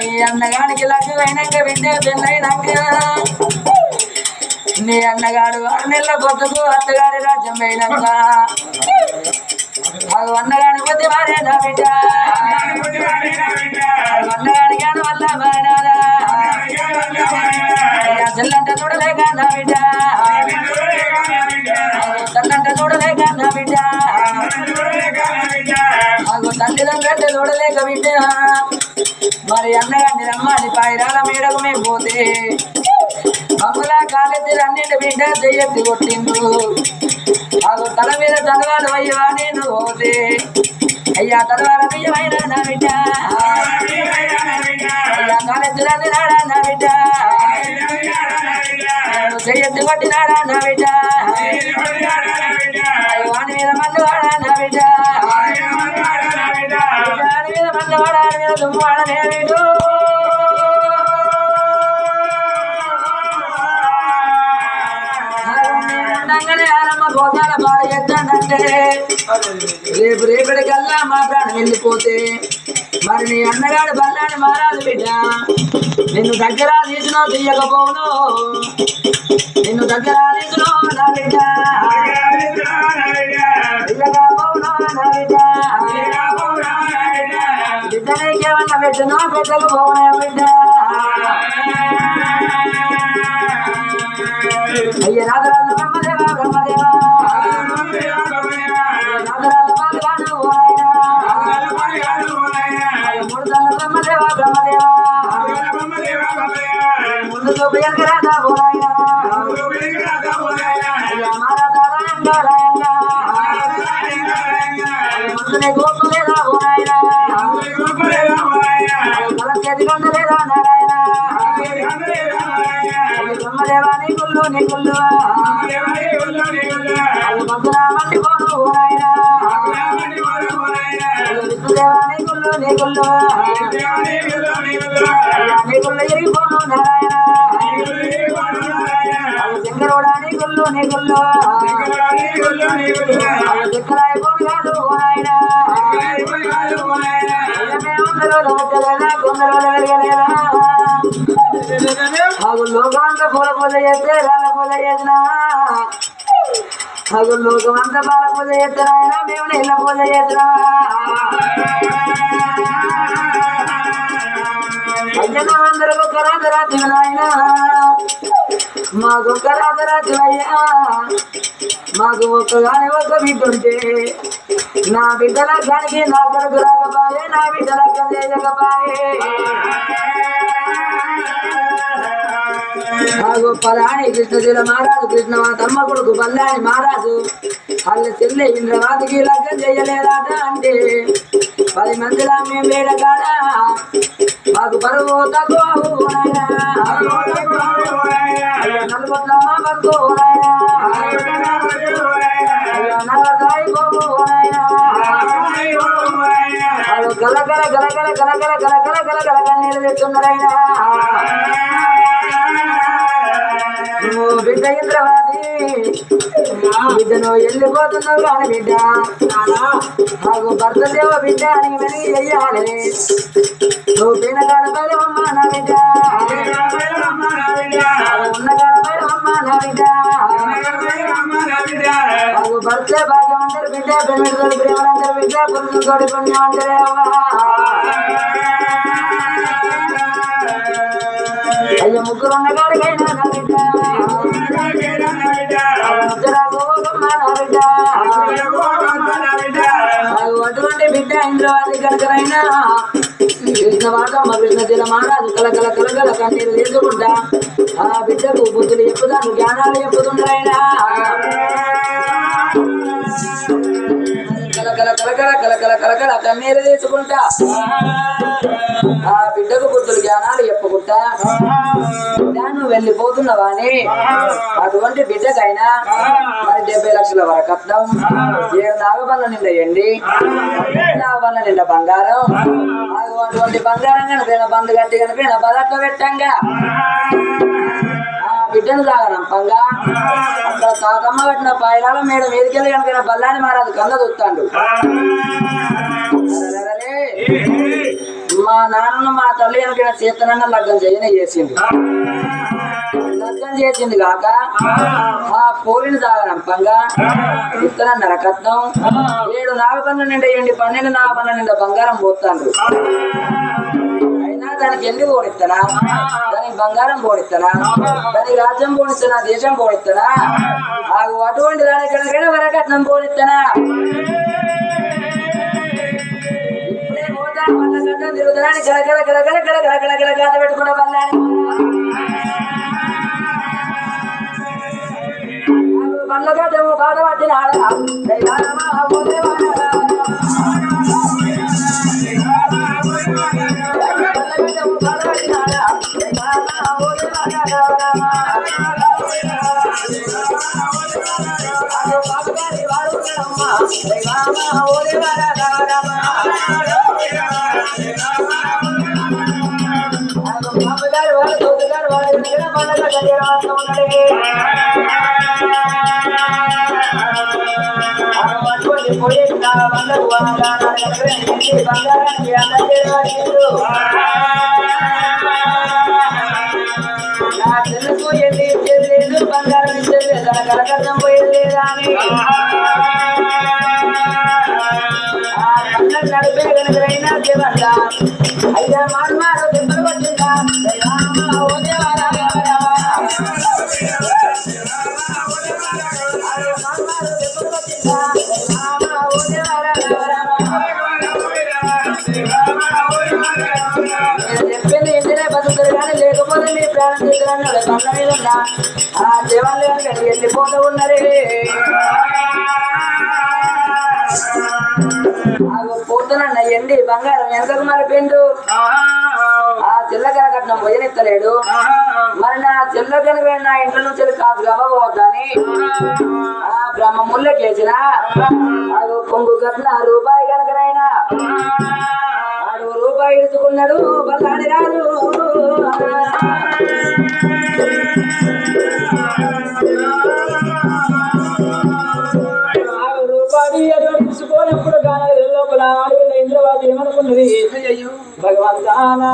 నీ అన్నగానికి లగ్గు అయినాక విద్య పెళ్ళైనాక నీ అన్నగాడు ఆరు నెలల పొద్దుకు అత్తగారి రాజ్యం పోయినాక అది అన్నగాని పొద్దు మారే నా బిడ్డ నిజం కంటే చూడలేక విద్య. మరి అన్నగారిని రమ్మని పాయిరాల మేడకు మేము పోతే. మమ్మలా కాలెత్తి అన్నింటి బిడ్డ చెయ్యెత్తి కొట్టిండు. మాకు తల మీద తలవాలు అయ్యవా నేను పోతే. అయ్యా తలవాల బియ్యమైన నా బిడ్డ. అయ్యా కాలెత్తి నాడా నా బిడ్డ. చెయ్యెత్తి కొట్టినాడా నా బిడ్డ. రేపు రేపటికల్లా మా ప్రాణం వెళ్ళిపోతే మరి నీ అన్నగాడు బల్లాని మారాలి బిడ్డ. నిన్ను దగ్గర తీసినో తీయకపోను నిన్ను దగ్గర తీసినో నా బిడ్డ. తీయకపోను నా బిడ్డ. బిడ్డ బిడ్డ. అయ్య రాజరాజ ముందు చూపు ఎనకరాదా ఓరాయన అయ్య గుళ్ళు నీ గుళ్ళు అయ్య శంకరాయ కాదు ఓరాయన అయ్యమే పూల పూజ చేస్తే రాళ్ళ పూజ చేసినా అగు పూజ మేము నీళ్ళ పూజ చేస్తున్నా అయ్యన అందరూ ఒక రాజరాజు మాకు ఒక రాజరాజు మాకు ఒక్కగానే ఒక బిడ్డుంటే నా బిడ్డల గానికి నా కొడుకు రాకపాయే నా బిడ్డల చేయకపాయే మాకు పలాని కృష్ణశీల మహారాజు కృష్ణ మా తమ్మ కొడుకు పల్లాని మహారాజు వాళ్ళ చెల్లె ఇంద్రవాదికి లగ్గం చేయలేదాట అంటే పది మందిలా మేము వేడగాడ మాకు బరువు తక్కువ నాయనా. అయ్యో నలుగుట్ల మా బతుకు నాయనా. అయ్యో నల్లగాయ పోవు నాయనా. వాళ్ళు గలగల గలగల గలగల గలగల గలగల కన్నీళ్ళు తెచ్చున్నారైనా బిడ్డ నువ్వు వెళ్ళిపోతున్నావు కానీ బిడ్డ నాకు భర్త దేవ బిడ్డ అని వెలిగి చెయ్యాలి. నువ్వు పిన కాడపై అమ్మ నా బిడ్డ నాకు ఉన్న కాడపై అమ్మ నా బిడ్డ నాకు భర్త భాగ్యం అంటారు బిడ్డ పెమిడితోడు ప్రేమలంటారు బిడ్డ పురుషులతోటి పుణ్యం అంటారే అవ్వా. అయ్యో ముగ్గురు ఉన్న కృష్ణ వాటమ్మ కృష్ణ తిల కల కల కలకల కన్నీరు తీసుకుంటా ఆ బిడ్డకు బుద్ధులు చెప్పుదాను జ్ఞానాలు చెప్పుతుండ్రైనా కలకల కలకల తీసుకుంటా ఆ బిడ్డకు బుద్ధులు జ్ఞానాలు చెప్పుకుంటా. బిడ్డను వెళ్ళిపోతున్నావా అని. అటువంటి బిడ్డకైనా మరి డెబ్బై లక్షల వరకు కట్నం ఏడు నాగబల్ల నిండా ఎండి. నాగబల్ల నిండా బంగారం. అటువంటి బంగారం కనుక బంధు గట్టి కనుక బదట్లో పెట్టంగా. ఆ బిడ్డను తాగనంపంగా అక్కడ తాతమ్మ కట్టిన పాయలాల మేడ మీదకెళ్ళి కనుక బల్లాని మహారాజు కంద చూస్తాడు మా నాన్న మా తల్లి కనుక సీతనన్న లగ్గం చేయనే చేసింది. లగ్గం చేసింది కాక ఆ పోరిని దాగనంపంగా ఇత్తనం నరకత్నం ఏడు నాగపన్న నిండా ఎండి పన్నెండు నాగపన్న నిండా బంగారం పోతాండ్రు దానికి ఎన్ని పోనిస్తానా దానికి బంగారం పోనిస్తానా దానికి రాజ్యం పోనిస్తానా దేశం పోనిస్తానా నాకు అటువంటి దాని ఎక్కడికైనా వరకట్నం పోనిస్తానా తిరుగుతానని గలగల గలగల గలగల గలగల గాథ పెట్టుకున్న బల్లాని బండ్ల గడ్డము బాధ పట్టిన ఆడ నా బంగారం ఇచ్చేది లేదు? కలకత్తం పోయేది లేదా అని ఆ మారు మారు దెబ్బలు పట్టిందా ఓ చెప్పింది ఇంటినే బతుకుతారు కానీ లేకపోతే మీ ప్రాణం తీసుకున్నాడు బండ మీద ఉన్నా ఆ దేవాలయం వెళ్ళిపోతూ ఉన్నారే. ఎండి బంగారం వెనకకు మరిపిండు ఆ చిల్లకర కట్నం పోయనిత్తలేడు. మరి నా చిల్ల కనుక నా ఇంట్లో నుంచి కాదు గవ్వబోద్దని ఆ బ్రహ్మ ముళ్ళకేసిన అది కొంగు కట్టిన రూపాయి కనుకనైనా? ఆడు రూపాయి ఇడుచుకున్నాడు బల్లాడి రాదు ఇంద్రవాది భగవంతా నా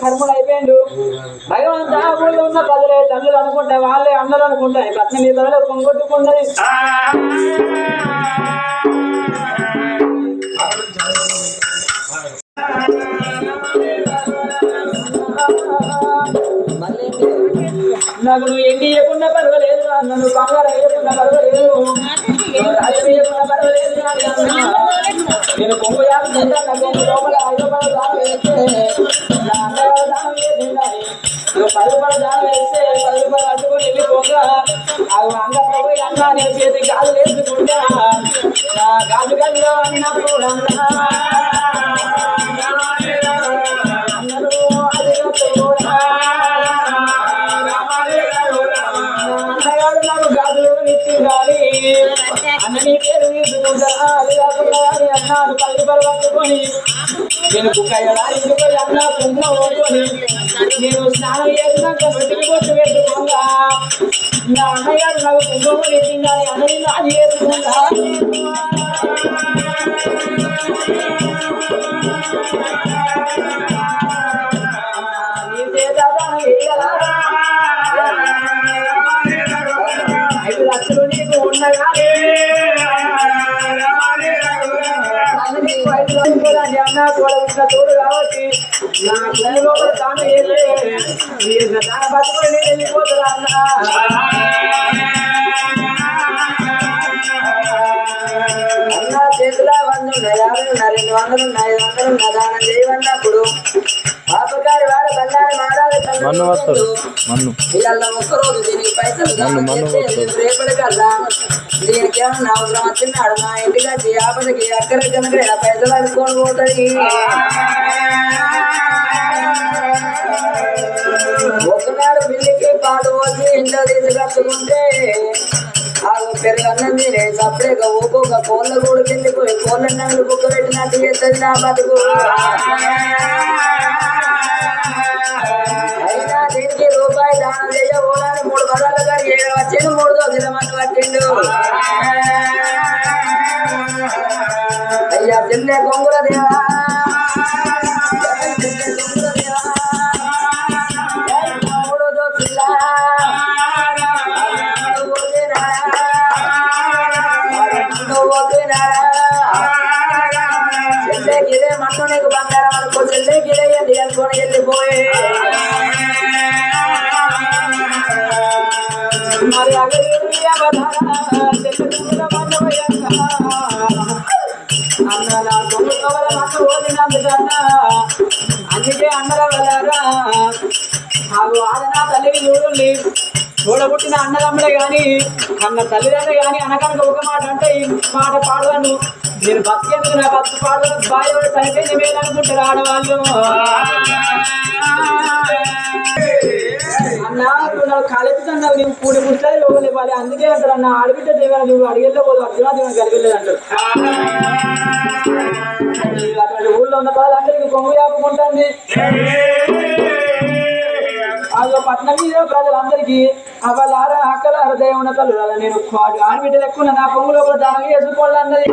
కర్మలు అయిపోయిండు. భగవంతా ఊళ్ళో ఉన్న ప్రజలే తల్లులు అనుకుంటే వాళ్ళే అన్నలు అనుకుంటాయి పత్ని నీ తలలో పొంగొట్టుకున్నది నాకు నువ్వు ఎండి ఇవ్వకుండా పర్వాలేదు నన్ను బంగారం ఇవ్వకుండా పర్వాలేదు. నేను రాజు ఇవ్వకుండా పర్వాలేదు నేను కొంగు యాకుంటా లోపల ఐదు రూపాయలు దానం వేస్తే నా అన్నగారు దానం వేసి నువ్వు పది రూపాయలు దానం వేస్తే పది రూపాయలు అడ్డుకొని వెళ్ళిపోగా అవి పోయి నేను చేతి గాజు వేసుకుంటా నా గాజు అన్నప్పుడు అన్నా అన్న పేరు తీసుకుంటా నేను కుక్కయ్యడా అన్న కుంకుమ నేను స్నానం చేసినాక బొట్టికి బొట్టు పెట్టుకుందా నా అన్నగారు నాకు కుంకుమ ఇచ్చిండాలి అన్నది నాది చేసుకుంటా నీ అన్న తోడు ఉన్న తోడు కాబట్టి నా భూమి లోపల తాను వెళ్ళి దాన బతుకుని నేను వెళ్ళిపోతున్నా కనుక ఇలా పైసలు అనుకొని పోతాయి. ఒకనాడు బిల్లుకి పాలు పోసి ఇంట్లో తీసుకొచ్చుకుంటే ఆ పెరుగన్నం తినే సపరేట్గా ఒక్కొక్క కోళ్ళ కూడా కింద పోయి కోళ్ళ నన్ను బుక్క పెట్టినట్టు చేస్తుంది నా బతుకు. పట్టిండు అయ్యా చెల్లె కొంగుల దేవా. చెల్లె కొంగుల దేవా తమ్ముడు దోస్తులా చెల్లె గిరే మన్ను నీకు బంగారం అనుకో చెల్లె గిరే ఎండి అనుకోని వెళ్ళిపోయి. మరి అగలేని అందుకే అన్నల వెళ్ళారా నాకు ఆడనా తల్లిని చూడండి చూడబుట్టిన అన్నదమ్ముడే కానీ అన్న తల్లిదండ్రులు కానీ అనకనక ఒక మాట అంటే ఈ మాట పాడలను నేను బతికేందుకు నా బతుకు పాడలకు బాధ్యత చనిపోయింది మేలు అనుకుంటారు ఆడవాళ్ళు అన్న నువ్వు నాకు నువ్వు పూడి పుస్తాయి లోపల ఇవ్వాలి అందుకే అంటారు అన్న ఆడబిడ్డ దేవాలి నువ్వు అడిగేలో పోదు అర్జున దేవుని కలిగలేదు అంటారు. అటువంటి ఊళ్ళో ఉన్న వాళ్ళందరికీ కొంగు యాపుకుంటుంది అదో పట్నం మీద ప్రజలందరికీ అవలార అక్కలార ఉన్న తల్లు నేను ఆడబిడ్డలు ఎక్కువ నా కొంగు లోపల దానం చేసుకోవాలన్నది